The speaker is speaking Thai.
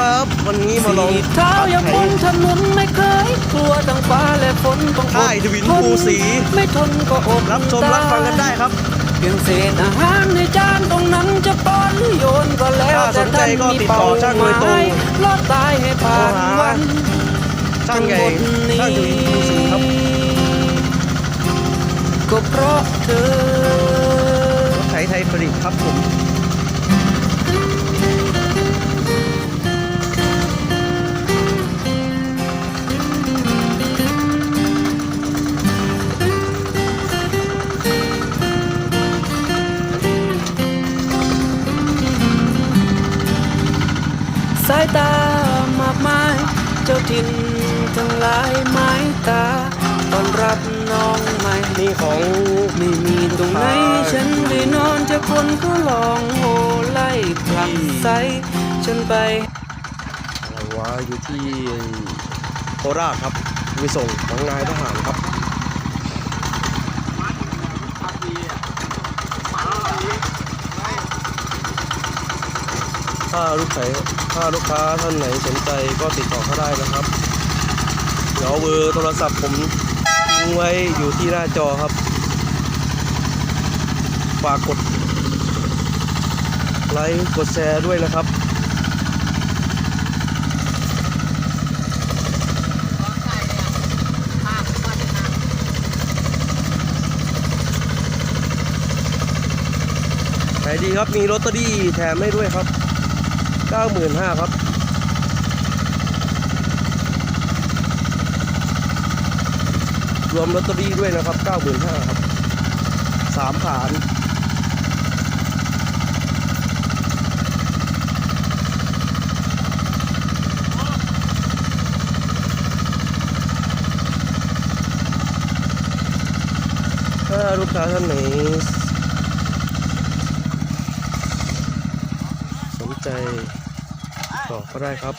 ครับวันนี้มาลองสีเท้ายังบนถนนไม่เคยกลัวทั้งฟ้าและฝนต้องอดค่ายทวินทภูสีไม่ทนก็อดรับชมรับฟังกันได้ครับเพียงเศษอาหารในจานตรงนั้นจะป้อนหรือโยนก็แล้วถ้าสแต่นใจท่านก็มีติดเป้าต่อช่างหโดยตรงมายรอดตายให้ผ่านโทรหาวันช่างใหญ่ทั้งหมดนี้ช่างทวินภูสีครับก็เพราะเธอรถไถไทยผลิตครับผม สายตามากมาย เจ้าถิ่นทั้งหลายไม้ตาตอนรับน้องใหม่นี่ของไม่มีตรงไหนฉันได้นอนจะคนก็ลองโหไล่ผลักไสฉันไปอะไรวะอยู่ที่โคราชครับไปส่งของนายทหารครับ ถ้าลูกค้าถ้าลูกค้าท่านไหนสนใจก็ติดต่อเขาได้นะครับเดี๋ยวเบอร์โทรศัพท์ผมทิ้งไว้อยู่ที่หน้าจอครับฝากกดไลค์กดแชร์ด้วยนะครับขายดีครับ มีลอตเตอรี่แถมให้ด้วยครับ 95,000ครับรวมลอตเตอรี่ด้วยนะครับ95,000ครับสามฐานถ้าลูกค้าท่านไหนสนใจ ต่อก็ได้ครับ